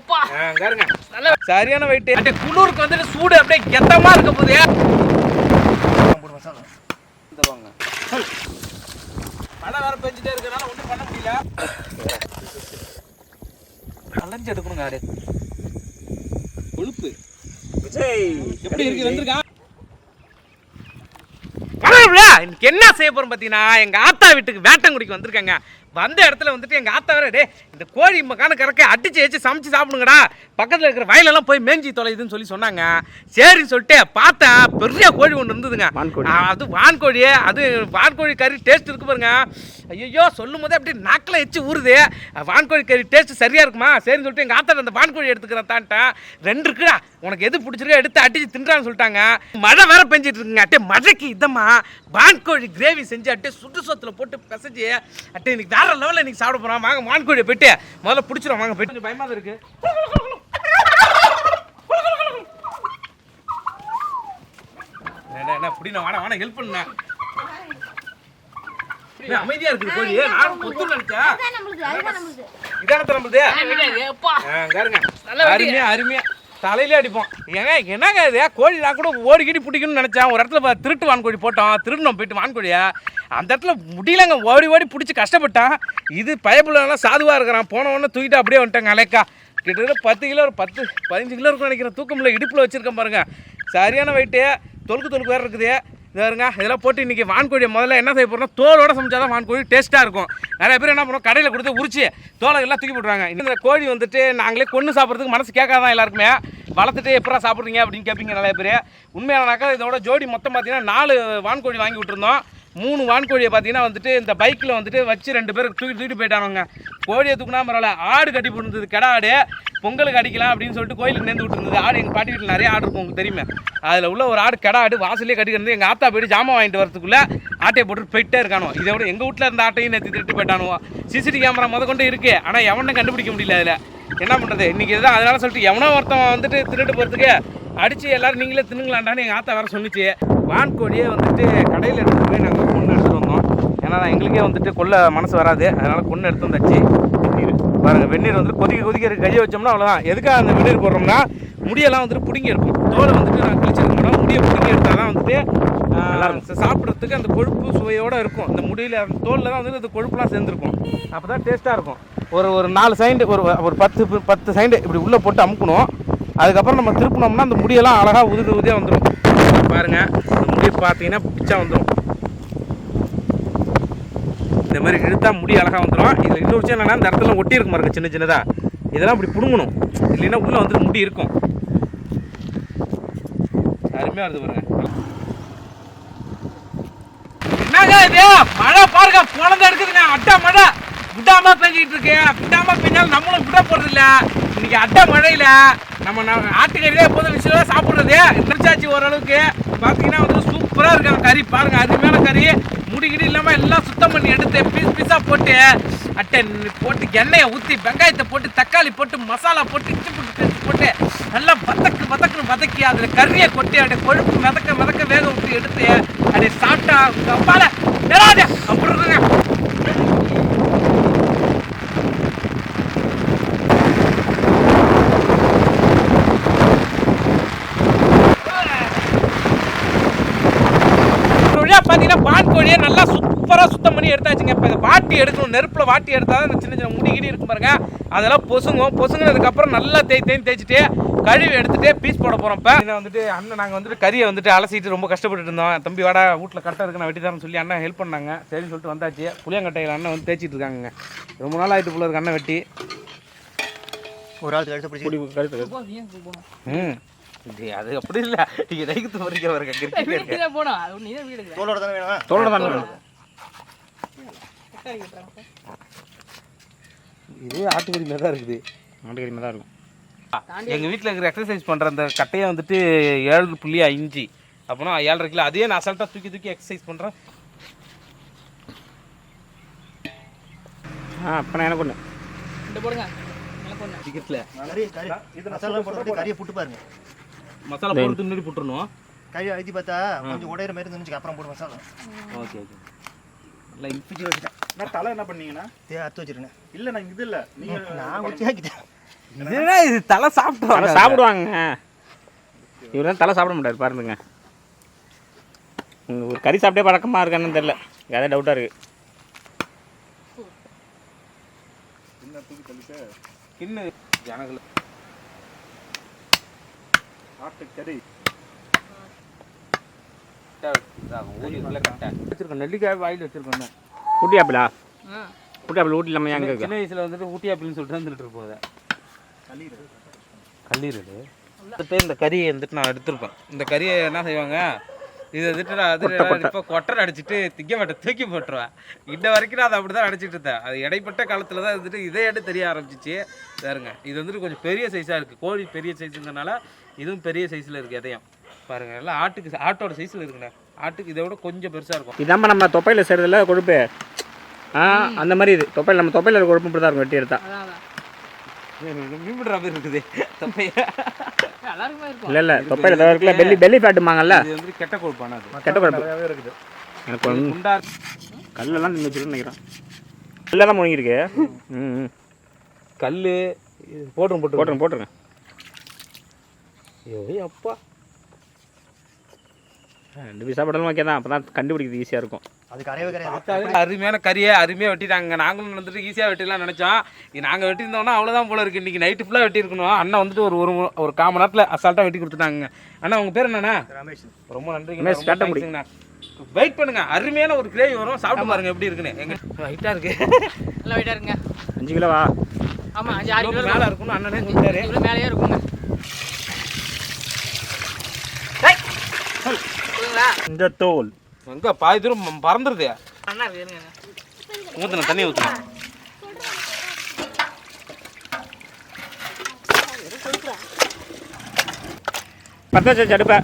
எப்பா நல்ல சரியான வெயிட் அப்படியே குளிருக்கு வந்துட்டு சூடு அப்படியே கெத்தமா இருக்க தருவாங்க மழை வேற பெஞ்சிட்டே இருக்கனால ஒன்றும் பண்ண முடியல. கலைஞ்சு எடுக்கணுங்க அப்படியே கொழுப்பு. எப்படி இருக்கு வந்திருக்கா? என்ன செய்ய போறோம் பார்த்தீங்கன்னா எங்க ஆத்தா வீட்டுக்கு வேட்டங்குடிக்கு வந்திருக்காங்க. வந்த இடத்துல வந்துட்டு எங்க ஆத்தா வேற டே இந்த கோழி மக்கான கறக்க அடிச்சு வச்சு சமைச்சு சாப்பிடுங்கடா. பக்கத்துல இருக்கிற வயலெல்லாம் போய் மேஞ்சி தொலைதுன்னு சொல்லி சொன்னாங்க. சரின்னு சொல்லிட்டு பார்த்தேன் பெரிய கோழி ஒன்று இருந்ததுங்க. அது வான்கோழி அது வான்கோழி கறி டேஸ்ட் இருக்கு பாருங்க. ஐயோ சொல்லும் போதே அப்படி நாக்கில் எச்சு ஊறுது. வான்கோழி கறி டேஸ்ட் சரியா இருக்குமா? சரின்னு சொல்லிட்டு எங்க ஆத்தா அந்த வான்கோழி எடுத்துக்கிறேன் தான்ட்டேன் ரெண்டு இருக்குடா. உனக்கு எது பிடிச்சிருக்கோ எடுத்து அடிச்சு தின்றான்னு சொல்லிட்டாங்க. மழை வேற பெஞ்சிட்டு இருக்குங்க. அட்டே மழைக்கு இதமா வான்கோழி கிரேவி செஞ்சு அட்டே சுட்டு சோத்துல போட்டு பிசைஞ்சு அட்டே இன்னைக்கு வேற லெவலில் இன்னைக்கு சாப்பிட போறோம் வாங்க வான்கோழியை போயிட்டு முதல்ல பிடிச்சிரும். வாங்க போயிட்டு. கொஞ்சம் பயமா தான் இருக்கு. என்ன என்ன புடின வாடா வாடா ஹெல்ப் பண்ண. அமைதியா இருக்குது கோழி. நான் கொத்து நினைச்சேன். இதானத்த நம்மளுது. அருமையா அருமையா. தலையிலே அடிப்போம். ஏங்க என்னங்க இது? கோழிலாம் கூட ஓடி கீடி பிடிக்கணும்னு நினச்சேன். ஒரு இடத்துல திருட்டு வான்கோழி போட்டோம். திருடணும் போயிட்டு வான்கோழியை. அந்த இடத்துல முடியலங்க. ஓடி ஓடி பிடிச்சி கஷ்டப்பட்டான். இது பயப்புலாம் சாதுவாக இருக்கிறான். போன உடனே தூக்கிட்டு அப்படியே வந்துட்டேங்க அலைக்கா. கிட்டத்தட்ட பத்து கிலோ ஒரு பத்து பதினஞ்சு கிலோ இருக்கும் நினைக்கிறேன். தூக்கமில்ல இடுப்பில் வச்சுருக்கேன் பாருங்கள் சரியான வெயிட்டு தொழுக்கு தொழுக்கு வேறு இருக்குது. இது இதெல்லாம் போட்டு இன்றைக்கி வான்கோழியை முதல்ல என்ன செய்ய போகிறோம்னா தோலோட சமைச்சா தான் வான்கோழி டேஸ்ட்டாக இருக்கும். நிறைய பேர் என்ன பண்ணுவோம் கடையில் கொடுத்து உரிச்சு தோலை எல்லாம் தூக்கி போட்டுருவாங்க. இந்த கோழி வந்துட்டு நாங்களே கொண்டு சாப்பிட்றதுக்கு மனசு கேட்காதான் எல்லாருக்குமே? வளர்த்துட்டு எப்படா சாப்பிட்றீங்க அப்படின்னு கேட்பீங்க நிறைய பேர். உண்மையானாக்கா இதோட ஜோடி மொத்தம் பார்த்தீங்கன்னா நாலு வான்கோழி வாங்கி விட்டுருந்தோம். மூணு வான்கோழியை பார்த்தீங்கன்னா வந்துட்டு இந்த பைக்கில் வந்துட்டு வச்சு ரெண்டு பேர் தூக்கி தூக்கிட்டு போயிட்டானுங்க கோழியை தூக்குனா பரவாயில்ல. ஆடு கட்டி போட்டுருந்தது. கெடா ஆடு. பொங்கலுக்கு அடிக்கலாம் அப்படின்னு சொல்லிட்டு கோயிலுக்கு நேர்ந்து விட்டுருந்தது. ஆடு எங்கள் பாட்டி வீட்டில் நிறைய ஆடு இருக்கும் உங்களுக்கு தெரியுமே. அதில் உள்ள ஒரு ஆடு கெடா ஆடு வாசலே கட்டிக்கிறது எங்கள் ஆத்தா போயிட்டு ஜாமான் வாங்கிட்டு வரதுக்குள்ளே ஆட்டையை போட்டு போயிட்டே இருக்கானோ. இதை விட எங்கள் வீட்டில் இருந்த ஆட்டையும் நேற்று திருட்டு போயிட்டானுவோ சிசிடிவி கேமரா முத கொண்டு இருக்கு. ஆனால் எவனும் கண்டுபிடிக்க முடியல அதில். என்ன பண்ணுறது இன்றைக்கி இதுதான். அதனால் சொல்லிட்டு எவனோ ஒருத்தன் வந்துட்டு திருட்டு போகிறதுக்கு அடித்து எல்லாரும் நீங்களே தின்னுங்களாண்டான்னு எங்கள் ஆத்தா வேற சொன்னிச்சு. வான்கோழியே வந்துட்டு கடையில் எடுத்துகிட்டு போய் நாங்கள் கொண்டு எடுத்துகிட்டு வந்தோம். ஏன்னா எங்களுக்கே வந்துட்டு கொல்ல மனசு வராது. அதனால் கொண்டு எடுத்து வந்தாச்சு. வெந்நீர். பாருங்க வெந்நீர் வந்துட்டு கொதிக்க கொதிக்க இருக்கு. கையை வச்சோம்னா அவ்வளோதான் எதுக்காக அந்த வெந்நீர் போடுறோம்னா முடியெல்லாம் வந்துட்டு பிடுங்கி இருக்கும் தோலை வந்துட்டு நான் கிழிச்சிருக்க மாட்டோம். முடியை பிடுங்கி எடுத்தால் தான் வந்துட்டு சாப்பிட்றதுக்கு அந்த கொழுப்பு சுவையோட இருக்கும். அந்த முடியில் அந்த தோலில் தான் வந்துட்டு அந்த கொழுப்புலாம் சேர்ந்துருக்கும். அப்போ தான் டேஸ்ட்டாக இருக்கும். ஒரு ஒரு நாலு சைண்டு ஒரு ஒரு பத்து பத்து சைண்டு இப்படி உள்ளே போட்டு அமுக்கணும். அதுக்கப்புறம் நம்ம திருப்பினோம்னா அந்த முடியெல்லாம் அழகாக உதிரி உதியாக வந்துடும் பாருங்க இந்த முடி பார்த்தீங்கன்னா பிச்சா வந்துடும் இந்த மாதிரி இழுத்தா முடி அழகாக வந்துடும் இதில் இன்னொரு விஷயம் என்னென்னா இந்த இடத்துல ஒட்டி இருக்கும் பாருங்க சின்ன சின்னதாக இதெல்லாம் இப்படி பிடுங்கணும். இல்லைன்னா உள்ளே வந்துட்டு முடி இருக்கும். அருமையாக வருது பாருங்க. என்னங்க இது? மழை பாருங்க குழந்தை இருக்குதுங்க அட்டை மழை. விடாம பெஞ்சிட்டு இருக்கு. விடாம பெஞ்சாலும் நம்மளும் விட போறது இல்ல இன்னைக்கு அட்டை மழையில நம்ம ந- ஆட்டுக்கறியில எப்போதும் விஷயம் சாப்பிட்றது. நினைச்சாச்சு ஓரளவுக்கு. பார்த்தீங்கன்னா வந்து சூப்பராக இருக்காங்க கறி. பாருங்க அருமையான கறி முடிகிடி இல்லாமல் எல்லாம் சுத்தம் பண்ணி எடுத்து பீஸ் பீஸாக போட்டு அட்டை போட்டு எண்ணெயை ஊற்றி வெங்காயத்தை போட்டு தக்காளி போட்டு மசாலா போட்டு இஞ்சி போட்டு போட்டு நல்லா வதக்கு வதக்குன்னு வதக்கி அதில் கறியை கொட்டி அப்படியே கொழுப்பு மிதக்க மிதக்க வேக விட்டு எடுத்து அப்படியே சாப்பிட்டா அப்பால அப்படி இருக்குங்க ஒரு வழியா கோழியை நல்லா சூப்பராக சுத்தம் பண்ணி எடுத்தாச்சுங்க. இப்போ இதை வாட்டி எடுக்கணும். நெருப்பில் வாட்டி எடுத்தால் தான் இந்த சின்ன சின்ன முடி கிடி இருக்கும் பாருங்க. அதெல்லாம் பொசுங்கும். பொசுங்கினதுக்கப்புறம் நல்லா தேய் தேய் தேய்ச்சிட்டு கழுவி எடுத்துட்டு பீஸ் போட போகிறோம் இப்போ. இதை வந்துட்டு அண்ணன் நாங்கள் வந்துட்டு கறியை வந்துட்டு அலசிட்டு ரொம்ப கஷ்டப்பட்டு இருந்தோம். தம்பி வாடா வீட்டில் கட்டை இருக்கு நான் வெட்டி தரேன்னு சொல்லி அண்ணன் ஹெல்ப் பண்ணாங்க. சரின்னு சொல்லிட்டு வந்தாச்சு. புளியங்கட்டையில் அண்ணன் வந்து தேய்ச்சிட்டு இருக்காங்க ரொம்ப நாள் ஆயிட்டு போல இருக்கு அண்ணன் வெட்டி. ஒரு ஆள் கழுத்தை பிடிச்சி ம். அது அப்படி இல்லை. பறிக்க வருங்க கிரிக்கெட் இருக்கு போனோம். அது நீ வீடு தோலோட தானே வேணும்? தோளோட தான் வேணும். இது ஆட்டுக்கறி மாதிரி தான் இருக்குது. ஆட்டுக்கறி மாதிரி தான் இருக்கும். எங்கள் வீட்டில் இருக்கிற எக்ஸசைஸ் பண்ணுற அந்த கட்டையை வந்துட்டு ஏழு புள்ளி அஞ்சு அப்போனா ஏழரை கிலோ அதே நான் அசால்ட்டாக தூக்கி தூக்கி எக்ஸசைஸ் பண்ணுறேன் ஆ அப்போ நான் எனக்கு ஒன்று போடுங்க. எனக்கு ஒண்ணு. டிக்கெட்டில் கறியை புட்டு பாருங்க. மசாலா போட்டு முன்னாடி போட்டுருணும் கறி அழுத்தி பார்த்தா கொஞ்சம் உடையிற மாதிரி இருந்துச்சு அப்புறம் போட்டு மசாலா. ஓகே ஓகே நல்லா பிடிச்சி வச்சுட்டேன் நான் தலை என்ன பண்ணீங்கன்னா? தே அத்து வச்சிருக்கேன் இல்ல நான் இது இல்ல. நீங்க நான் ஆக்கிட்டேன் இதுனா இது தலை சாப்பிடுவாங்க. இவர் தான் தலை சாப்பிட மாட்டார் பாருங்க. ஒரு கறி சாப்பிட்டே பழக்கமாக இருக்கான்னு தெரில ஏதாவது டவுட்டாக இருக்குது இன்னும் ஜனங்கள் வச்சிருக்கோம். நெல்லிக்காய் வாயில் வச்சிருக்கோம் ஊட்டி ஆப்பிளா ஊட்டி ஆப்பிள் ஊட்டி இல்லாமல் எங்கே சின்ன வயசுல வந்துட்டு ஊட்டி ஆப்பிள்னு சொல்லிட்டு வந்துட்டு இருப்போம் அதை. கல்லீரல். வந்துட்டு இந்த கறியை வந்துட்டு நான் எடுத்திருப்பேன். இந்த கறியை என்ன செய்வாங்க? இது வந்துட்டு நான் அது இப்போ கொட்டரை அடிச்சிட்டு திங்க மாட்டேன் தூக்கி போட்டுருவேன். இன்ன வரைக்கும் நான் அதை அப்படி தான் அடிச்சிட்டு இருந்தேன். அது இடைப்பட்ட காலத்தில் தான் வந்துட்டு இதே எடை தெரிய ஆரம்பிச்சிச்சு பாருங்க இது வந்துட்டு கொஞ்சம் பெரிய சைஸாக இருக்குது கோழி பெரிய சைஸுங்கிறனால இதுவும் பெரிய சைஸில் இருக்குது எதையும். பாருங்க எல்லாம் ஆட்டுக்கு ஆட்டோட சைஸில் இருக்குண்ணே. ஆட்டுக்கு இதை விட கொஞ்சம் பெருசாக இருக்கும். இதாம்மா நம்ம தொப்பையில் செய்கிறதுல கொழுப்பு. ஆ அந்த மாதிரி இது. தொப்பையில் நம்ம தொப்பையில் கொழுப்பு இப்படி தான் இருக்கும் வெட்டி எடுத்தா. மீன்பிடுற மாதிரி இருக்குது. தப்பையா. எல்லாருக்குமே இருக்கும் இல்லை இல்லை தொப்பையில் ஏதாவது இருக்குல்ல பெல்லி பெல்லி ஃபேட்டுமாங்கல்ல இது வந்து கெட்ட கொழுப்பான அது. கெட்ட கொழுப்பு. இருக்குது. எனக்கு ஒன்று குண்டா கல்லெல்லாம் தின்னு வச்சுருன்னு நினைக்கிறேன். கல்லெல்லாம் முழுங்கிருக்கு ம். ம் கல் போட்டுரும் போட்டு போட்டுருங்க போட்டுருங்க. ஐயோ அப்பா. ரெண்டு பீஸ் ஓகே தான். அப்போ தான் கண்டுபிடிக்கிறது ஈஸியாக இருக்கும். அருமையான கறியை அருமையாக வெட்டிட்டாங்க. நாங்களும் வந்துட்டு ஈஸியாக வெட்டிடலாம் நினச்சோம். இது நாங்கள் வெட்டியிருந்தோம்னா அவ்வளோதான் போல இருக்குது இன்றைக்கி நைட்டு ஃபுல்லாக வெட்டியிருக்கணும். அண்ணன் வந்துட்டு ஒரு ஒரு ஒரு கால் மணி நேரத்தில் அசால்ட்டாக வெட்டி கொடுத்துட்டாங்க. அண்ணா உங்கள் பேர் என்னண்ணா? ரமேஷ். ரொம்ப நன்றிங்க. ரமேஷ், காட்ட முடி. thanksங்கண்ணா. வெயிட் பண்ணுங்க. அருமையான ஒரு கிரேவி வரும். சாப்பிட்டு பாருங்க எப்படி இருக்குன்னு. எங்க ஹைட்டாக இருக்கு. நல்லா வெயிட்டாக இருங்க அஞ்சு கிலோவா? ஆமாம் அஞ்சு ஆறு கிலோ மேலே இருக்கும்னு அண்ணனே சொல்லிட்டாரு. இவ்வளோ மேலேயே இருக்குங்க. இந்த தோல். எங்க பாதி தூரம் பறந்துருது. ஊற்றுன தண்ணி ஊற்றுன பத்து வச்சு அடுப்பை.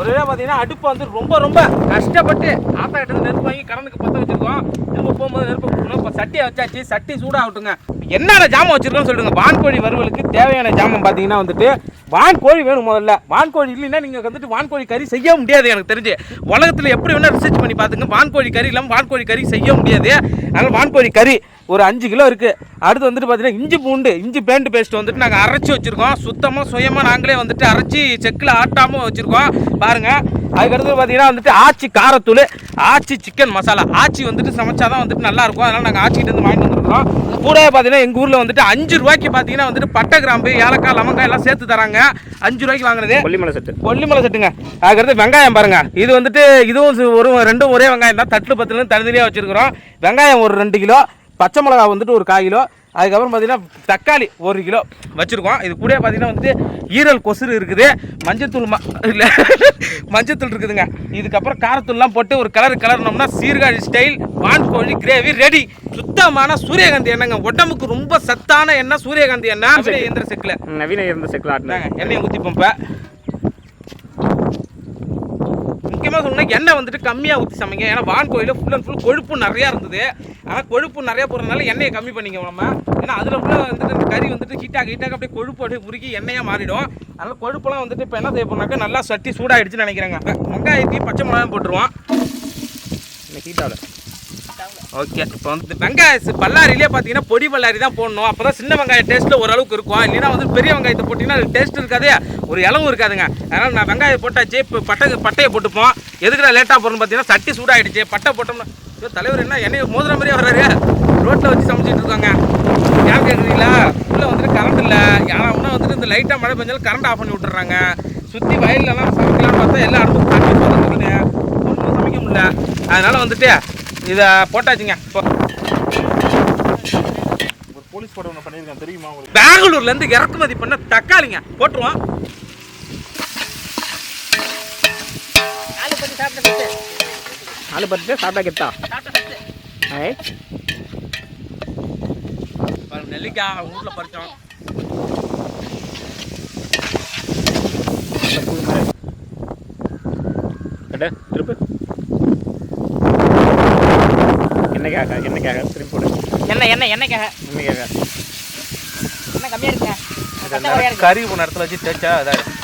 ஒரே பார்த்தீங்கன்னா அடுப்பை வந்து ரொம்ப ரொம்ப கஷ்டப்பட்டு ஆத்தா கிட்ட இருந்து நெருப்பு வாங்கி கடனுக்கு பற்ற வச்சிருக்கோம். திரும்ப போகும்போது நெருப்பு கொடுக்கணும். இப்போ சட்டியை வச்சாச்சு சட்டி சூடாகட்டுங்க. என்னென்ன ஜாமான் வச்சிருக்கோம்னு சொல்லுங்க வான்கோழி வறுவலுக்கு தேவையான ஜாமான் பார்த்தீங்கன்னா வந்துட்டு வான்கோழி வேணும் முதல்ல. வான்கோழி இல்லைன்னா நீங்கள் வந்துட்டு வான்கோழி கறி செய்ய முடியாது எனக்கு தெரிஞ்சு. உலகத்தில் எப்படி வேணால் ரிசர்ச் பண்ணி பார்த்துங்க. வான்கோழி கறி இல்லாமல் வான்கோழி கறி செய்ய முடியாது. அதனால் வான்கோழி கறி ஒரு அஞ்சு கிலோ இருக்குது அடுத்து வந்துட்டு பார்த்தீங்கன்னா இஞ்சி பூண்டு இஞ்சி பேண்ட் பேஸ்ட் வந்துட்டு நாங்கள் அரைச்சி வச்சுருக்கோம். சுத்தமாக சுயமாக நாங்களே வந்துட்டு அரைச்சி செக்கில் ஆட்டாமல் வச்சுருக்கோம். பாருங்கள் அதுக்கடுத்து பார்த்தீங்கன்னா வந்துட்டு ஆச்சி காரத்தூள் ஆச்சி சிக்கன் மசாலா ஆச்சி வந்துட்டு சமைச்சா தான் வந்துட்டு நல்லா இருக்கும். அதனால் நாங்கள் ஆச்சிக்கிட்ட இருந்து வாங்கிட்டு வந்துருக்கோம். கூடவே பார்த்தீங்கன்னா எங்கள் ஊரில் வந்துட்டு அஞ்சு ரூபாய்க்கு பார்த்தீங்கன்னா வந்துட்டு பட்டை கிராம்பு ஏலக்காய் லவங்காய் எல்லாம் சேர்த்து தராங்க. அஞ்சு ரூபாய்க்கு வாங்குறது கொல்லிமலை செட்டு. கொல்லிமலை செட்டுங்க. அதுக்கடுத்து வெங்காயம் பாருங்க. இது வந்துட்டு இதுவும் ஒரு ரெண்டும் ஒரே வெங்காயம் தான். தட்டு பத்துலேருந்து தனித்தனியாக வச்சிருக்கிறோம். வெங்காயம் ஒரு ரெண்டு கிலோ. பச்சை மிளகா வந்துட்டு ஒரு கால் கிலோ. அதுக்கப்புறம் பார்த்தீங்கன்னா தக்காளி ஒரு கிலோ வச்சுருக்கோம். இது கூட பார்த்தீங்கன்னா வந்துட்டு ஈரல் கொசுறு இருக்குது. மஞ்சத்தூள் ம இல்லை மஞ்சத்தூள் இருக்குதுங்க. இதுக்கப்புறம் காரத்தூள்லாம் போட்டு ஒரு கலர் கலர்னோம்னா சீர்காழி ஸ்டைல் வான்கோழி கிரேவி ரெடி சுத்தமான சூரியகாந்தி எண்ணெய்ங்க. உடம்புக்கு ரொம்ப சத்தான எண்ணெய் சூரியகாந்தி எண்ணெய். இயந்திர செக்கில். நவீன இருந்த செக்கில் ஆட்டினாங்க எண்ணெயை ஊற்றி பம்ப முக்கியமாக சொல்லணும்னா எண்ணெய் வந்துட்டு கம்மியாக ஊற்றி சமைங்க. ஏன்னா வான் கோயிலில் ஃபுல் அண்ட் ஃபுல் கொழுப்பு நிறையா இருந்தது. ஆனால் கொழுப்பு நிறையா போடுறதுனால எண்ணெயை கம்மி பண்ணிக்க நம்ம ஏன்னா அதில் உள்ள வந்துட்டு கறி வந்துட்டு ஹீட்டாக ஹீட்டாக அப்படியே கொழுப்பு அப்படியே முறுக்கி எண்ணெயாக மாறிடும். அதனால் கொழுப்புலாம் வந்துட்டு இப்போ என்ன செய்ய போனாக்கா நல்லா சட்டி சூடாகிடுச்சுன்னு நினைக்கிறாங்க. வெங்காயத்தையும் பச்சை மிளகாயும் போட்டுருவோம். இன்னைக்கு ஹீட்டாவில் ஓகே இப்போ வந்து வெங்காய பல்லாரிலே பார்த்தீங்கன்னா பொடி பல்லாரி தான் போடணும். அப்போ தான் சின்ன வெங்காயம் டேஸ்ட்டில் ஓரளவுக்கு இருக்கும். இல்லைன்னா வந்து பெரிய வெங்காயத்தை போட்டிங்கன்னா அது டேஸ்ட் இருக்காதே. ஒரு இளவும் இருக்காதுங்க. அதனால் நான் வெங்காயம் போட்டாச்சு இப்போ பட்டை பட்டையை போட்டுப்போம். எதுக்குடா லேட்டாக போடணும்னு பார்த்தீங்கன்னா சட்டி சூடாகிடுச்சு பட்டை போட்டோம்னா ஐயோ தலைவர் என்ன எண்ணெயை மோதுற மாதிரியே வர்றாரு? ரோட்டில் வச்சு சமைச்சிட்டு இருக்காங்க. ஏன் கேட்குறீங்களா உள்ளே வந்துட்டு கரண்ட் இல்லை. யாராவது வந்துட்டு இந்த லைட்டாக மழை பெஞ்சாலும் கரண்ட் ஆஃப் பண்ணி விட்டுறாங்க. சுற்றி வயல்லலாம் சமைக்கலாம்னு பார்த்தா எல்லா இடமும் தண்ணி சொதக்குதுன்னு ஒன்றும் சமைக்க முடியல. அதனால் வந்துட்டு இதை போட்டாச்சுங்க. போலீஸ் படம் ஒன்று பண்ணியிருக்கேன் தெரியுமா உங்களுக்கு? பெங்களூர்ல இருந்து இறக்குமதி பண்ண தக்காளிங்க. போட்டுருவோம் நாலு பத்தி சாப்பிட்ட சத்து நாலு பத்து சாப்பிட்டா கெத்தா நெல்லிக்காய் பறிச்சோம் கட்டு திருப்பு என்னைக்காக என்னைக்காக திருப்பி போடு எண்ணெய் எண்ணெய் எண்ணெய்க்காக என்னைக்காக எண்ணெய் கம்மியாக இருக்குங்க சத்தம் குறையா இருக்கு கறி போன இடத்துல வச்சு தேய்ச்சா அதான்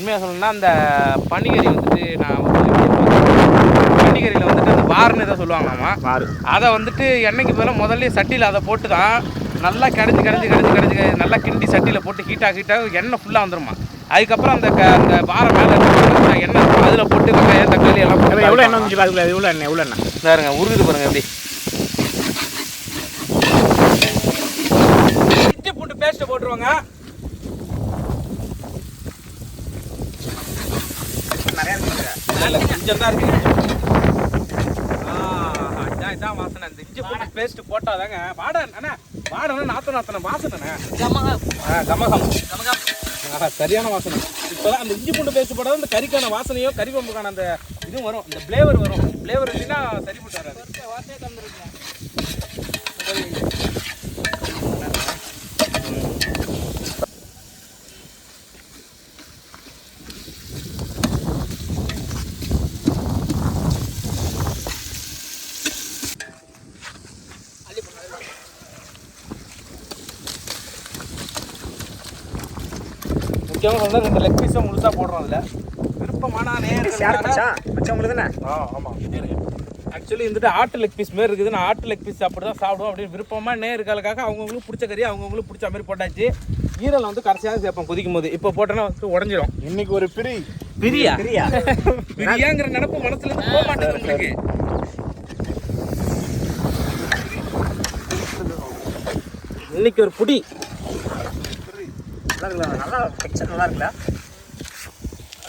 உண்மையாக சொல்லணும்னா அந்த பனிக்கறி வந்துட்டு நான் வந்து பனி கோழிக்கறியில் வந்துட்டு அந்த வார்னு ஏதோ சொல்லுவாங்களாமா? அதை வந்துட்டு எண்ணெய்க்கு பதிலாக முதல்ல சட்டியில் அதை போட்டு தான் நல்லா கடைஞ்சி கடைஞ்சி கடைஞ்சி கடைஞ்சி நல்லா கிண்டி சட்டியில் போட்டு ஹீட்டாக ஹீட்டாக எண்ணெய் ஃபுல்லாக வந்துருமா? அதுக்கப்புறம் அந்த அந்த பாறை மேலே எண்ணெய் இருக்கும். அதில் போட்டு வெங்காயம் தக்காளி எல்லாம் போட்டு எவ்வளோ எண்ணெய் வந்துச்சு எவ்வளோ எண்ணெய் எவ்வளோ எண்ணெய்? பாருங்க உருகுது பாருங்க எப்படி. இஞ்சி பூண்டு பேஸ்ட்டை போட்டுருவாங்க நிறையா மேல கொஞ்சம் தான் இருக்கு. இதான் வாசனை. இந்த இஞ்சி பூண்டு பேஸ்ட் போட்டாதாங்க. வாடை அண்ணா. வாடனை நாத்த நாத்தன வாசனைண்ணே கமகம். கமகம். சரியான வாசனை. இப்போதான் அந்த இஞ்சி பூண்டு பேஸ்ட் போட்டால் அந்த கறிக்கான வாசனையும் கறி கொம்புக்கான அந்த இதுவும் வரும். அந்த ஃப்ளேவர் வரும். ஃப்ளேவர் இல்லைன்னா சரிப்பட்டு வராது. சொன்னால் ரெண்டு லெக் பீஸை முழுசாக போடுறோம் அதில் விருப்பமான நேரம் மச்சான் மச்சான் உங்களுக்கு தானே? ஆ ஆமாம் ஆக்சுவலி வந்துட்டு ஆட்டு லெக் பீஸ் மாதிரி இருக்குது. நான் ஆட்டு லெக் பீஸ் அப்படி தான் சாப்பிடுவோம் அப்படின்னு விருப்பமாக நேர்களுக்காக அவங்கவுங்களுக்கு பிடிச்ச கறி அவங்கவுங்களுக்கு பிடிச்ச மாதிரி போட்டாச்சு. ஈரல் வந்து கடைசியாக சேர்ப்போம் கொதிக்கும் போது. இப்போ போட்டோன்னா வந்து உடஞ்சிரும். இன்னைக்கு ஒரு பிரி. பிரியா? சரியா பிரியாங்கிற நினப்பு மனசுல இருந்து போக மாட்டேங்குது உங்களுக்கு. இன்னைக்கு ஒரு புடி. நல்லா இருக்குல்ல நல்லா டெக்ஸ்சர் நல்லா இருக்குல்ல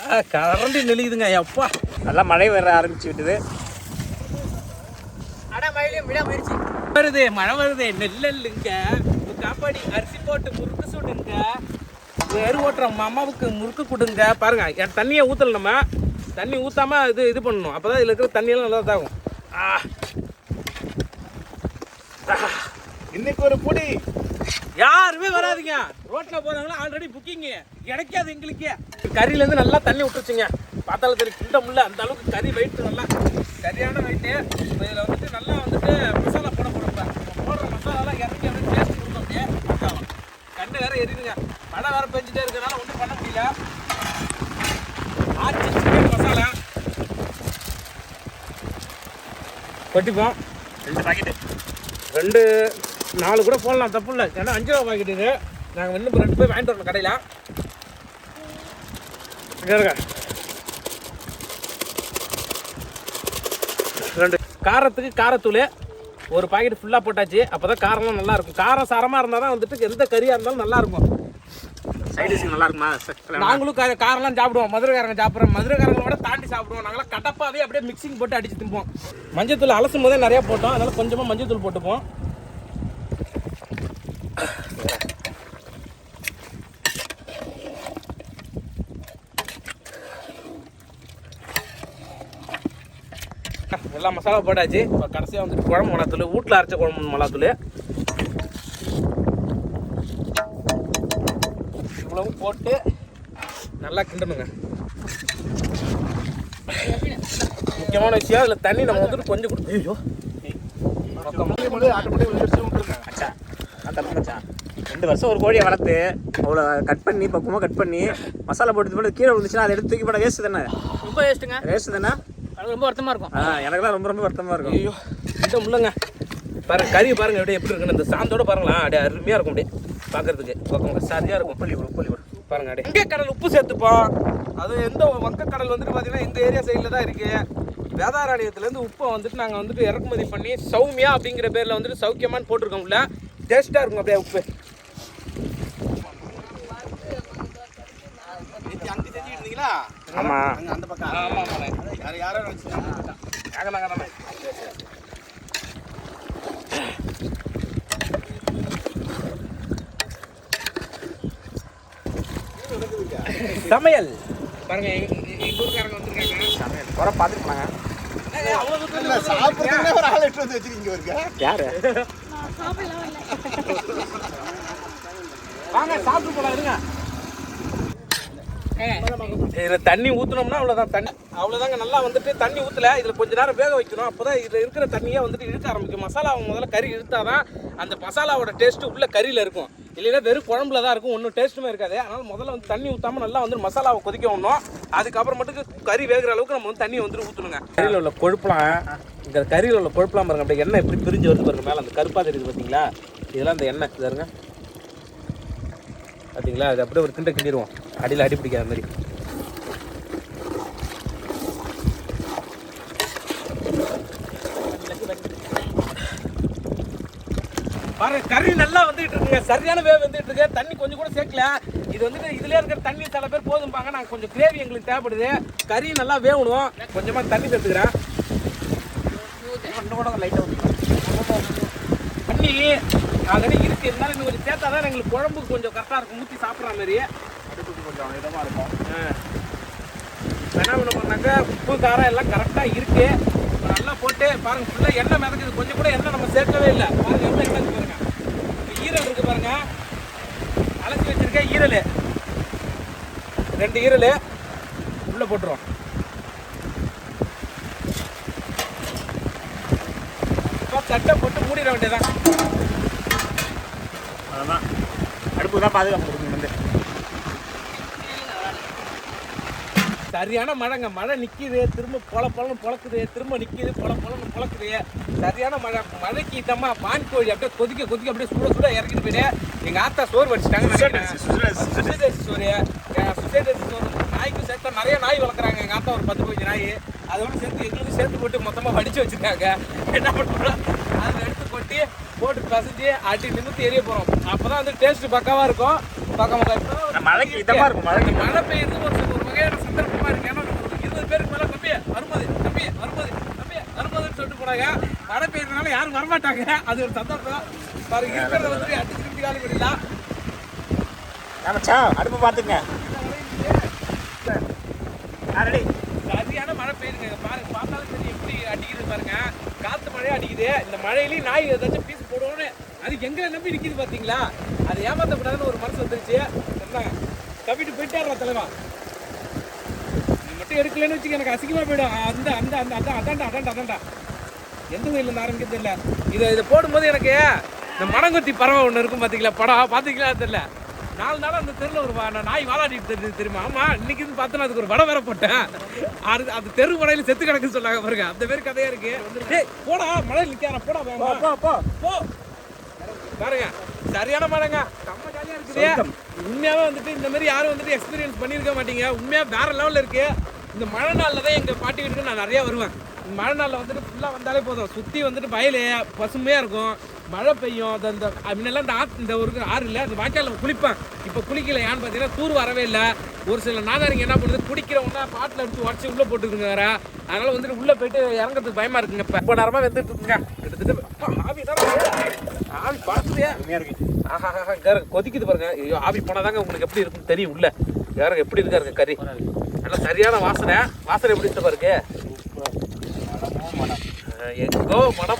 ஆ, கரண்டி நெளியுதுங்க அப்பா. நல்லா மழை வர ஆரம்பிச்சு விட்டுது. வருது மழை வருது நெல்லல்லுங்க. காப்பாடி அரிசி போட்டு முறுக்கு சுடுங்க. வேறு ஓட்டுற மாமாவுக்கு முறுக்கு கொடுங்க. பாருங்க தண்ணியை ஊற்றல நம்ம. தண்ணி ஊற்றாம இது இது பண்ணணும். அப்போ தான் இதில் இருக்கிற தண்ணியெல்லாம் நல்லா இதாகும். ஆ. இன்னைக்கு ஒரு புடி யாருமே வராதீங்க. ரோட்ல போறவங்க ஆல்ரெடி புக்கிங் கிடைக்காது எங்களுக்கே. கறியில இருந்து நல்லா தண்ணி விட்டுருச்சுங்க. பார்த்தாலும் தெரியும் கிண்ட முடியல அந்த அளவுக்கு கறி வெயிட் நல்லா. சரியான வெயிட்டு இதில் வந்துட்டு நல்லா வந்துட்டு மசாலா போட போடுங்க போடுற மசாலாலாம் இறங்கி அப்படியே டேஸ்ட் கொடுக்கும் அப்படியே. மசாலா. கண்ணு வேற எரியுதுங்க. மழை வேற பெஞ்சிட்டே இருக்கனால ஒன்றும் பண்ண முடியல. Aachi chicken masala. கொட்டிப்போம். ரெண்டு பாக்கெட்டு ரெண்டு நாலு கூட போடலாம் தப்பு இல்லை. ஏன்னா அஞ்சு ரூபா பாக்கெட் இது. நாங்கள் இன்னும் ரெண்டு பேர் வாங்கிட்டு வரணும் கடையில். இங்க இருங்க. ரெண்டு. காரத்துக்கு காரத்தூள். ஒரு பாக்கெட் ஃபுல்லாக போட்டாச்சு. அப்போ தான் காரம்லாம் நல்லா இருக்கும். காரம் சாரமாக இருந்தால் தான் வந்துட்டு எந்த கறியாக இருந்தாலும் நல்லா இருக்கும். சைடு டிஷ் நல்லா இருக்குமா? நாங்களும் காரெல்லாம் சாப்பிடுவோம். மதுரைக்காரங்க சாப்பிட்றோம். மதுரைக்காரங்களோட தாண்டி சாப்பிடுவோம். நாங்களாம் கடப்பாவே அப்படியே மிக்சிங் போட்டு அடிச்சு திம்போம். மஞ்சத்தூள் அலசும் போதே நிறைய போட்டோம். அதனால கொஞ்சமாக மஞ்சத்தூள் போட்டுப்போம். எல்லா மசாலா போட்டாச்சு. இப்போ கடைசியாக வந்துட்டு குழம்பு மிளகாத்தூள் வீட்டில் அரைச்ச குழம்பு மிளகாத்தூள் இவ்வளவும் போட்டு நல்லா கிண்டணுங்க. முக்கியமான விஷயம் அதில் தண்ணி நம்ம வந்துட்டு கொஞ்சம் கொடுத்து ஐயோ. ஆட்டோமேட்டிக் வச்சு தப்பு மச்சான். ரெண்டு வருஷம் ஒரு கோழியை வளர்த்து அவ்வளோ கட் பண்ணி பக்குவமாக கட் பண்ணி மசாலா போட்டு போட்டு கீழே விழுந்துச்சுன்னா அதை எடுத்து தூக்கி போட வேஸ்ட் தானே? ரொம்ப வேஸ்ட்டுங்க வேஸ்ட் தானே? ரொம்ப வருத்தமா இருக்கும். ஆ எனக்குலாம் ரொம்ப ரொம்ப வருத்தமாக இருக்கும். ஐயோ இந்த முள்ளங்க. பாருங்க கறி பாருங்க அப்படியே எப்படி இருக்குன்னு. இந்த சாந்தோட பாருங்களேன். அப்படியே அருமையாக இருக்கும் அப்படியே. பார்க்கறதுக்கு. பக்கம் சரியாக இருக்கும். புள்ளி விடு புள்ளி விடு பாருங்க அப்படியே. வங்க கடல் உப்பு சேர்த்துப்போம். அது எந்த வங்க கடல் வந்துட்டு பார்த்தீங்கன்னா இந்த ஏரியா சைடில் தான் இருக்கு. வேதாரண்யத்துலேருந்து உப்பை வந்துட்டு நாங்கள் வந்துட்டு இறக்குமதி பண்ணி சௌமியா அப்படிங்கிற பேரில் வந்துட்டு சௌக்கியமான்னு போட்டிருக்கோம் உள்ள டேஸ்ட்டாக இருக்கும் அப்படியே உப்பு. ஆமாம் அங்கே அந்த பக்கம். ஆமாம் ஆமாம் யார் யாரோ நாங்கள் சமையல். பாருங்க எங்க ஊருக்காரங்க வந்திருக்காங்க. குறை பார்த்துட்டு போனாங்க சாப்பிட்றதுக்குன்னே ஒரு ஆள் எடுத்து வந்து வச்சிருக்கீங்க இருக்க யாரு? வாங்க சாப்பிட்டு போலாம் இருங்க. இதில் தண்ணி ஊற்றினோம்னா அவ்வளோதான் தண்ணி அவ்வளோதாங்க நல்லா வந்துட்டு தண்ணி ஊற்றல இதில் கொஞ்ச நேரம் வேக வைக்கணும். அப்போ தான் இதில் இருக்கிற தண்ணியே வந்துட்டு இழுக்க ஆரம்பிக்கும். மசாலாவை முதல்ல கறி இழுத்தாதான் அந்த மசாலாவோட டேஸ்ட்டு உள்ள கறியில் இருக்கும். இல்லைன்னா வெறும் குழம்புல தான் இருக்கும். ஒன்றும் டேஸ்ட்டுமே இருக்காது. அதனால் முதல்ல வந்து தண்ணி ஊற்றாம நல்லா வந்து மசாலாவை கொதிக்க விடணும். அதுக்கப்புறம் மட்டும் கறி வேகிற அளவுக்கு நம்ம வந்து தண்ணியை வந்துட்டு ஊற்றணுங்க கறியில் உள்ள கொழுப்புலாம் இந்த கறியில் உள்ள கொழுப்புலாம் பாருங்க அப்படியே எண்ணெய் எப்படி பிரிஞ்சு வருது பாருங்க மேலே அந்த கருப்பாக தெரியுது பார்த்தீங்களா இதெல்லாம் இந்த எண்ணெய் இதாருங்க பார்த்தீங்களா அது அப்படியே ஒரு கிண்ட கிண்டிடுவோம். அடியில் அடி பிடிக்காத மாதிரி. பாருங்க கறி நல்லா வந்துட்டு இருக்குங்க. சரியான வேவ் வந்துட்டு இருக்கு. தண்ணி கொஞ்சம் கூட சேர்க்கல. இது வந்துட்டு இதுல இருக்கிற தண்ணி சில பேர் போதும்பாங்க. நாங்கள் கொஞ்சம் கிரேவி எங்களுக்கு தேவைப்படுது. கறி நல்லா வேகணும். கொஞ்சமா தண்ணி சேர்த்துக்கிறேன். தண்ணி ஆல்ரெடி இருக்கு. இருந்தாலும் இன்னும் கொஞ்சம் சேர்த்தா தான் எங்களுக்கு குழம்புக்கு கொஞ்சம் கரெக்டாக இருக்கும். ஊற்றி சாப்பிட்ற மாதிரி. அடுப்புக்கு கொஞ்சம் இதமாக இருக்கும். என்ன பண்ண பண்ணாங்க. உப்பு காரம் எல்லாம் கரெக்டாக இருக்கு. இப்ப நல்லா போட்டு பாருங்க ஃபுல்லாக எண்ணெய் மிதக்குது. கொஞ்சம் கூட எண்ணெய் நம்ம சேர்க்கவே இல்லை. பாருங்க எவ்வளோ எண்ணெய் இருக்கு பாருங்க. ஈரல் இருக்கு பாருங்க. அலசி வச்சிருக்க ஈரல். ரெண்டு ஈரல். உள்ள போட்டுரும் தட்டை போட்டு மூடிட வேண்டியதான் அதான் அடுப்பு தான் பாதுகாப்பு கொடுக்கணும் வந்து. சரியான மழைங்க. மழை நிக்குது. திரும்ப பொல பொலன்னு பொழக்குது திரும்ப நிக்குது. பொல பொலன்னு பொழக்குது சரியான மழை. மழைக்கு இதமா பான் கோழி அப்படியே கொதிக்க கொதிக்க அப்படியே சுட சுட இறக்கிட்டு போயிட்டு எங்க ஆத்தா சோறு வடிச்சிட்டாங்க சோறு. சுசேதரிசி சோறு நாய்க்கு சேர்த்தா நிறைய நாய் வளர்க்குறாங்க. எங்க ஆத்தா ஒரு பத்து பதினஞ்சு நாய். அதோட சேர்த்து எங்களுக்கு சேர்த்து போட்டு மொத்தமா வடிச்சு வச்சிருக்காங்க. என்ன பண்ணுறோம் போட்டு பசஞ்சு அடி நிமித்தி எரிய போறோம். அப்பதான் வந்து டேஸ்ட் பக்காவா இருக்கும். பக்கம் மழைக்கு இதமா இருக்கும் மழைக்கு மழை பெய்யுறது ஒரு ஒரு வகையான சந்தர்ப்பமா இருக்கு. ஏன்னா இருபது பேருக்கு மேல தம்பி வரும்போது தம்பி வரும்போது தம்பி வரும்போதுன்னு சொல்லிட்டு போனாங்க. மழை பெய்யறதுனால யாரும் வரமாட்டாங்க. அது ஒரு சந்தர்ப்பம் பாருங்க இருக்கிறத வந்து அடிச்சு திருப்பி காலி பண்ணிடலாம். ஆமாச்சா அடுப்பு பார்த்துங்க ரெடி சரியான மழை பெய்யுதுங்க. பாருங்க பார்த்தாலும் தெரியும். எப்படி அடிக்குது பாருங்க. காத்து மழையா அடிக்குது. இந்த மழையிலயும் நாய் ஏதாச்சும் பீஸ் அது எங்களை நம்பி நிக்குது பாத்தீங்களா? அது ஏமாத்தக்கூடாதுன்னு ஒரு மனசு வந்துருச்சு. சொன்னாங்க தப்பிட்டு போயிட்டாரா தலைவா. நீ மட்டும் எடுக்கலன்னு வச்சுக்க எனக்கு அசிங்கமா போயிடும். அந்த அந்த அந்த அதான் அதான்டா அதான்டா அதான்டா. எந்த இருந்து ஆரம்பிக்கிறது தெரியல. இதை இதை போடும்போது எனக்கு இந்த மணங்கொத்தி பறவை ஒன்று இருக்கும் பார்த்தீங்களா படம் பார்த்தீங்களா தெரியல. நாலு நாள் அந்த தெருவில் ஒரு நாய் வாழாடிட்டு தெரியுது தெரியுமா? ஆமா இன்னைக்கு பார்த்தோன்னா அதுக்கு ஒரு வடை வேற போட்டேன். அது அந்த தெரு வடையில செத்து கிடக்குன்னு சொன்னாங்க பாருங்க. அந்த மாதிரி கதையா இருக்கு. போடா மழை நிக்கார போடா போ. பாருங்க சரியான மழைங்க. செம்ம ஜாலியா இருக்குது. உண்மையாவே வந்துட்டு இந்த மாதிரி யாரும் வந்துட்டு எக்ஸ்பீரியன்ஸ் பண்ணியிருக்க மாட்டீங்க. உண்மையா வேற லெவல்ல இருக்கு. இந்த மழை நாள்ல தான் எங்க பாட்டி வீட்டுக்கு நான் நிறைய வருவேன். மழை நாள்ல வந்துட்டு ஃபுல்லா வந்தாலே போதும். சுத்தி வந்துட்டு வயலு பசுமையா இருக்கும். மழை பெய்யும். அந்த இந்த முன்னெல்லாம் இந்த ஆத்து இந்த ஒரு ஆறு இல்லை அந்த வாய்க்காலில் குளிப்பேன். இப்போ குளிக்கல ஏன்னு பார்த்தீங்கன்னா தூர் வரவே இல்லை. ஒரு சில நாதாரிங்க என்ன பண்ணுது குடிக்கிறவங்க பாட்டில் எடுத்து உடச்சி உள்ளே போட்டுருக்குங்க வேற. அதனால வந்துட்டு உள்ளே போயிட்டு இறங்கிறதுக்கு பயமா இருக்குங்க இப்போ. இப்போ நேரமாக வந்துட்டு இருக்குங்க. கிட்டத்தட்ட ஆவி பறக்குதே அருமையா இருக்கு. ஆஹா பாருங்க கொதிக்குது பாருங்க. ஐயோ ஆவி போனாதாங்க உங்களுக்கு எப்படி இருக்குன்னு தெரியும் உள்ள. யாருங்க எப்படி இருக்கா இருக்கு கறி. நல்லா சரியான வாசனை. வாசனை எப்படி இருக்கு பாருங்க? எங்கோ வேணா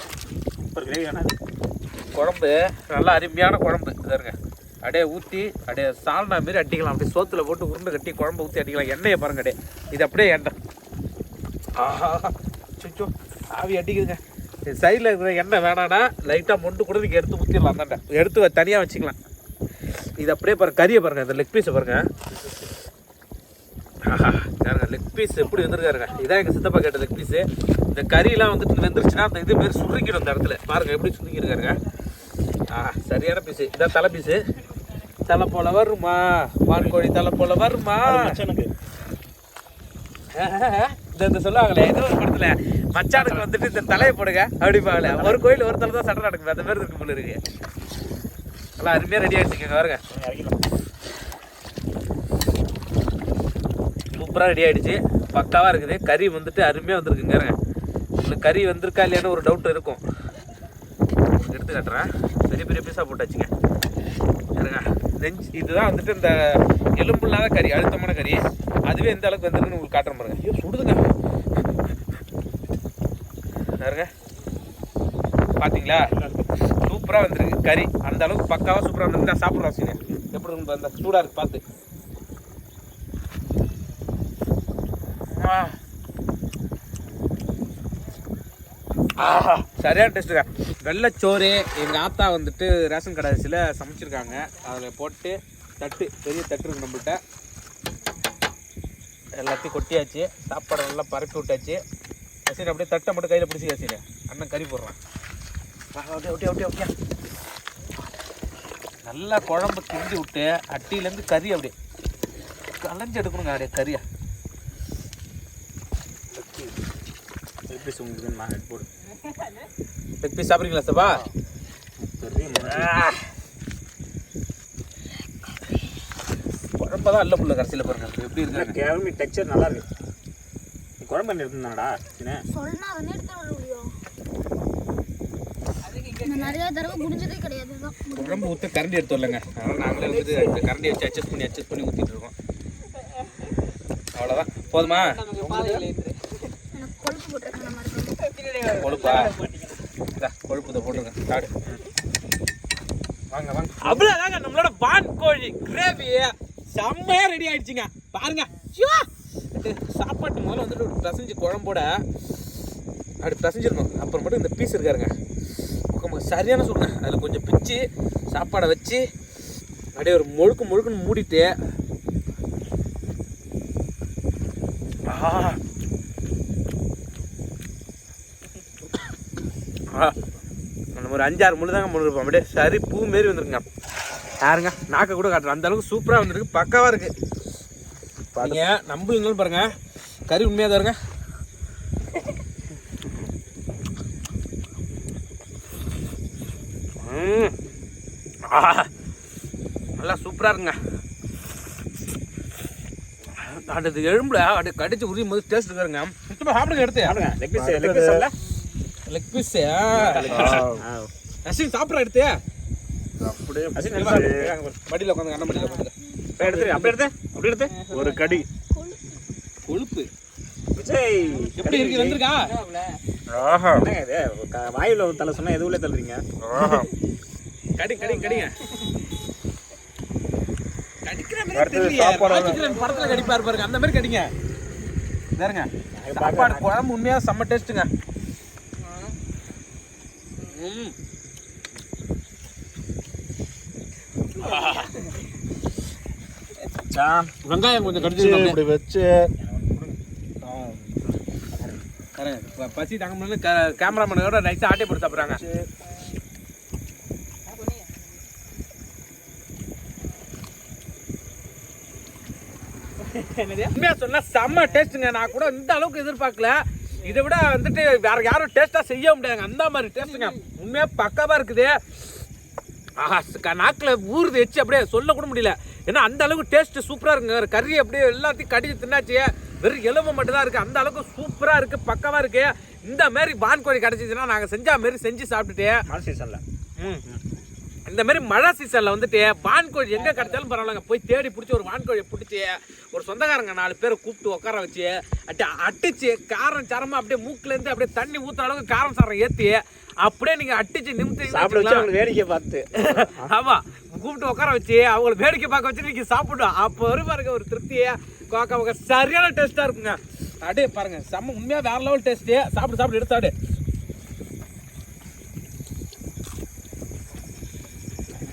குழம்பு நல்லா அருமையான குழம்பு. பாருங்க அப்படியே ஊற்றி அப்படியே சால்னா மாரி அடிக்கலாம். அப்படியே சோத்துல போட்டு உருண்டை கட்டி குழம்பு ஊற்றி அடிக்கலாம். எண்ணெயை பாருங்க அப்படியே இது அப்படியே எண்ணெய். ஆஹா சுச்சோ ஆவி அடிக்குதுங்க. சைடில் இருக்கிற எண்ணெய் வேணான்னா லைட்டாக மொண்டு கூட நீங்கள் எடுத்து ஊற்றிடலாம் அந்தாண்ட எடுத்து தனியாக வச்சுக்கலாம். இது அப்படியே பாருங்க கறியை பாருங்க இந்த லெக் பீஸை பாருங்க. ஆஹா பாருங்க லெக் பீஸ் எப்படி வந்துருக்காருங்க இதான் எங்கள் சித்தப்பா கேட்ட லெக் பீஸு இந்த கறியெல்லாம் வந்துட்டு வெந்துருச்சுன்னா அந்த இது மாரி சுருங்கிடும் இந்த இடத்துல. பாருங்க எப்படி சுருங்கிருக்காருங்க ஆஹா சரியான பீஸு இதான் தலை பீஸு தலை போல வருமா? வான்கோழி தலை போல வருமா? இந்த சொல்லுவாங்களே ஏதோ ஒரு படத்துல. மச்சானுக்கு வந்துட்டு இந்த தலையை போடுங்க. அப்படிப்பாங்களே ஒரு கோயில் ஒரு தலை தான் சட்டை நடக்குது அந்த மாதிரி இருக்கு போல இருக்கு. நல்லா அருமையாக ரெடி ஆகிடுச்சுக்கோங்க வருங்க சூப்பராக ரெடி ஆகிடுச்சு பக்காவாக இருக்குது. கறி வந்துட்டு அருமையாக வந்திருக்குங்க உங்களுக்கு கறி வந்திருக்கா இல்லையான்னு ஒரு டவுட் இருக்கும். எடுத்து காட்டுறேன். பெரிய பெரிய பீஸாக போட்டாச்சுங்க. பாருங்க. நெஞ்சு இதுதான் வந்துட்டு இந்த எலும்பு இல்லாத கறி அழுத்தமான கறி. அதுவே எந்த அளவுக்கு வந்திருக்குன்னு உங்களுக்கு காட்டுற பாருங்க. ஐயோ சுடுதுங்க. பாருங்க. பார்த்தீங்களா சூப்பராக வந்துருக்கு. கறி. அந்த அளவுக்கு பக்காவாக சூப்பராக வந்துருக்கு. நான் சாப்பிட்றேன் சீனு எப்படி இருக்கு அந்த சூடாக இருக்கு பார்த்து. ஆஹா, சரியான டேஸ்ட்டுங்க வெள்ளைச்சோறு. எங்கள் ஆத்தா வந்துட்டு ரேஷன் கடைசியில் சமைச்சிருக்காங்க. அதில் போட்டு தட்டு பெரிய தட்டு இருக்கு நம்மள்கிட்ட எல்லாத்தையும் கொட்டியாச்சு. சாப்பாடு நல்லா பரப்பி விட்டாச்சு. சரி அப்படியே தட்டை மட்டும் கையில் பிடிச்சி சரி அண்ணன் கறி போடுறான். Okay okay okay okay. நல்லா குழம்பு கிண்டி விட்டு அட்டியிலேருந்து கறி அப்படியே கலைஞ்சு எடுக்கணுங்க அப்படியே கறியை. எப்படி உங்களுக்கு நான் எடுத்து போடு லெக் பீஸ் சாப்பிட்றீங்களா சபா குழம்பதான் இல்லை புள்ள கடைசியில் பாருங்க. எப்படி இருக்காங்க கேவலி டெக்ஸ்சர் நல்லா இருக்கு. குழம்பு எடுத்துருந்தாடா சின்ன. அதனே எடுத்து வர முடியும் நிறைய தடவை முடிஞ்சதே கிடையாது குழம்பு ஊற்ற கரண்டி எடுத்து வரலங்க. அதனால நாங்களே இந்த கரண்டி வச்சு அட்ஜஸ்ட் பண்ணி அட்ஜஸ்ட் பண்ணி ஊற்றிட்டு இருக்கோம். அவ்வளோதான் போதுமா? எனக்கு கொழுப்பு கொழுப்பா? இதை போட்டுருங்க. சாடு வாங்க வாங்க. அவ்வளோதாங்க நம்மளோட வான் கோழி கிரேவி செம்மையா ரெடி ஆயிடுச்சுங்க. பாருங்க. ஐயோ! சாப்பாட்டு முதல்ல வந்துட்டு ஒரு பிசைஞ்சு குழம்போட அப்படி பிசைஞ்சிடணும். அப்புறம் மட்டும் இந்த பீஸ் இருக்காருங்க. சரியான சொல்லுங்க அதில் கொஞ்சம் பிச்சு சாப்பாடை வச்சு அப்படியே ஒரு முழுக்க முழுக்குன்னு மூடிட்டு. ஆஹா ஆ. நம்ம ஒரு அஞ்சாறு முழு தாங்க முழுப்போம் அப்படியே சரி பூ மாரி வந்துருங்க யாருங்க நாக்கை கூட காட்டுறேன். அந்த அளவுக்கு சூப்பராக வந்துருக்கு. பக்காவாக இருக்குது நீங்கள் நம்புவீங்களும் பாருங்க. கறி உண்மையாக தான் இருங்க. நல்லா சூப்பராக இருக்குங்க. அடுத்து எலும்புல அப்படியே கடிச்சு உரியும் போது டேஸ்ட் இருக்காருங்க சுத்தமாக சாப்பிடுங்க எடுத்து. சாப்பிடுங்க. லெக் பீஸ் லெக் பீஸ் சாப்பிடல? லெக் பீஸ் ரசிம் சாப்பிட்ற எடுத்து. அப்படியே அசின். மடியில் உட்காந்து அண்ணன் மடியில் உட்காந்து. அப்படியே எடுத்து. எடுத்து. ஒரு கடி. கொழுப்பு. எப்படி இருக்கு வந்திருக்கா? ஆஹா. என்னங்க இது? வாயுல ஒரு தலை சொன்னா எதுவுல தள்ளுறீங்க? ஆஹா. கடி கடி கடிங்க. கடிக்கிற மாதிரி ராஜகிரண் படத்துல கடிப்பாரு பாருங்க. அந்த மாதிரி கடிங்க. பாருங்க சாப்பாடு குழம்பு உண்மையா செம்ம டேஸ்ட்டுங்க. ம். வெங்காயம் கொஞ்சம் கடிச்சு இப்படி வச்சு. பசி தாங்க முடியல கேமராமேனோட நைஸாக ஆட்டை போட்டு சாப்பிட்றாங்க. உண்மையா சொன்னா செம்ம டேஸ்ட்டுங்க நான் கூட இந்த அளவுக்கு எதிர்பார்க்கல. இதை விட வந்துட்டு வேற யாரும் டேஸ்டா செய்ய முடியாதுங்க. அந்த மாதிரி டேஸ்ட்டுங்க உண்மையா பக்காவா இருக்குது. நாக்குல ஊறுது எச்சு அப்படியே சொல்ல கூட முடியல. ஏன்னா அந்த அளவுக்கு டேஸ்ட் சூப்பரா இருக்குங்க. கறி அப்படியே எல்லாத்தையும் கடிச்சு தின்னாச்சு. வெறும் எலும்பு மட்டும் தான் இருக்கு. அந்த அளவுக்கு சூப்பரா இருக்கு பக்காவா இருக்கு. இந்த மாதிரி பான் கோழி கிடைச்சிச்சுன்னா நாங்க செஞ்ச மாதிரி செஞ்சு சாப்பிட்டுட்டு. மழை சீசன்ல ம். இந்த மாதிரி மழை சீசன்ல வந்துட்டு வான்கோழி எங்க கிடைச்சாலும் பரவாயில்லங்க. போய் தேடி பிடிச்சி ஒரு வான்கோழியை பிடிச்சி ஒரு சொந்தக்காரங்க நாலு பேரை கூப்பிட்டு உட்கார வச்சு அட்டி அட்டிச்சு காரம் சாரமா அப்படியே மூக்குல இருந்து அப்படியே தண்ணி ஊத்துற அளவுக்கு காரம் சாரம் ஏத்தி அப்படியே நீங்க அட்டிச்சு சாப்பிட வச்சு நிமித்து வேடிக்கை பார்த்து. ஆமா. கூப்பிட்டு உட்கார வச்சு அவங்கள வேடிக்கை பார்க்க வச்சு நீங்க சாப்பிடும் அப்போ வரும் பாருங்க ஒரு திருப்தியே. கோக்க சரியான டேஸ்டா இருக்குங்க. அப்படியே பாருங்க செம்ம உண்மையா வேற லெவல் டேஸ்ட் சாப்பிடு சாப்பிடு எடுத்தாடு ஓகே முடிஞ்சு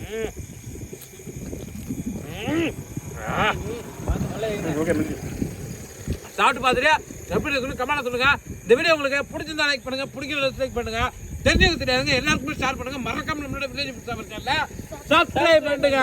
சாப்பிட்டு பார்த்துட்டு எப்படி இருக்குன்னு கமெண்ட் சொல்லுங்க. இந்த வீடியோ உங்களுக்கு பிடிச்சிருந்தா லைக் பண்ணுங்க பிடிக்கல லைக் பண்ணுங்க. தெரிஞ்சவங்க தெரியாதுங்க எல்லாருக்குமே ஷேர் பண்ணுங்க. மறக்காம நம்மளோட வில்லேஜ் சேனல்ல சப்ஸ்கிரைப் பண்ணுங்க